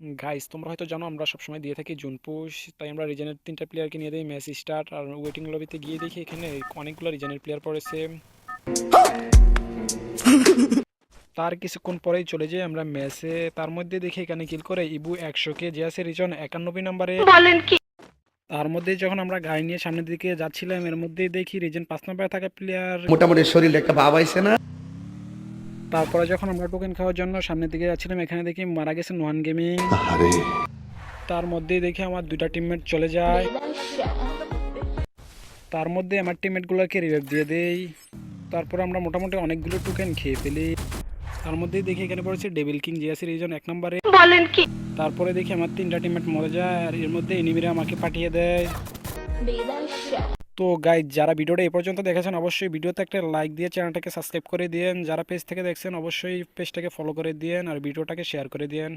Guys তোমরা হয়তো জানো আমরা সবসময় দিয়ে থাকি জুন পুশ তাই আমরা রিজেনের তিনটা প্লেয়ারকে নিয়ে দিই ম্যাচ স্টার্ট আর ওয়েটিং লবিতে গিয়ে দেখি এখানে অনেকগুলো রিজেনের প্লেয়ার পড়েছে তার কিছুক্ষণ পরেই চলে যাই আমরা ম্যাচে তার মধ্যে দেখি এখানে কিল করে ইবু একশোকে যে আছে রিজন একানব্বই নম্বরে তার মধ্যে যখন আমরা গাড়ি নিয়ে সামনের দিকে যাচ্ছিলাম এর মধ্যে দেখি রিজন পাঁচ নম্বরে থাকা প্লেয়ার মোটামুটি শরীরে একটা ভাব আইছে না। তারপরে যখন আমরা টোকেন খাওয়ার জন্য সামনের দিকে যাচ্ছিলাম এখানে দেখি মারা গেছে নোয়ান গেমিং তার মধ্যেই দেখি আমার দুইটা টিমমেট চলে যায়। তার মধ্যে আমার টিমমেটগুলোকে রিভাইভ দিয়ে দেই। তারপর আমরা মোটামুটি অনেকগুলো টোকেন খেয়ে ফেলি। তার মধ্যেই দেখি এখানে পড়েছে ডেভিল কিং জিয়াসি রিজন এক নম্বরে। তারপরে দেখি আমার তিনটা টিমমেট মরে যায় আর এর মধ্যে এনিমিরা আমাকে পাঠিয়ে দেয়। তো গাইজ যারা ভিডিওটা এ পর্যন্ত দেখেছেন, অবশ্যই ভিডিওতে একটা লাইক দিয়ে চ্যানেলটাকে সাবস্ক্রাইব করে দিয়েন। যারা পেজ থেকে দেখছেন, অবশ্যই পেজটাকে ফলো করে দিয়েন আর ভিডিওটাকে শেয়ার করে দিয়েন।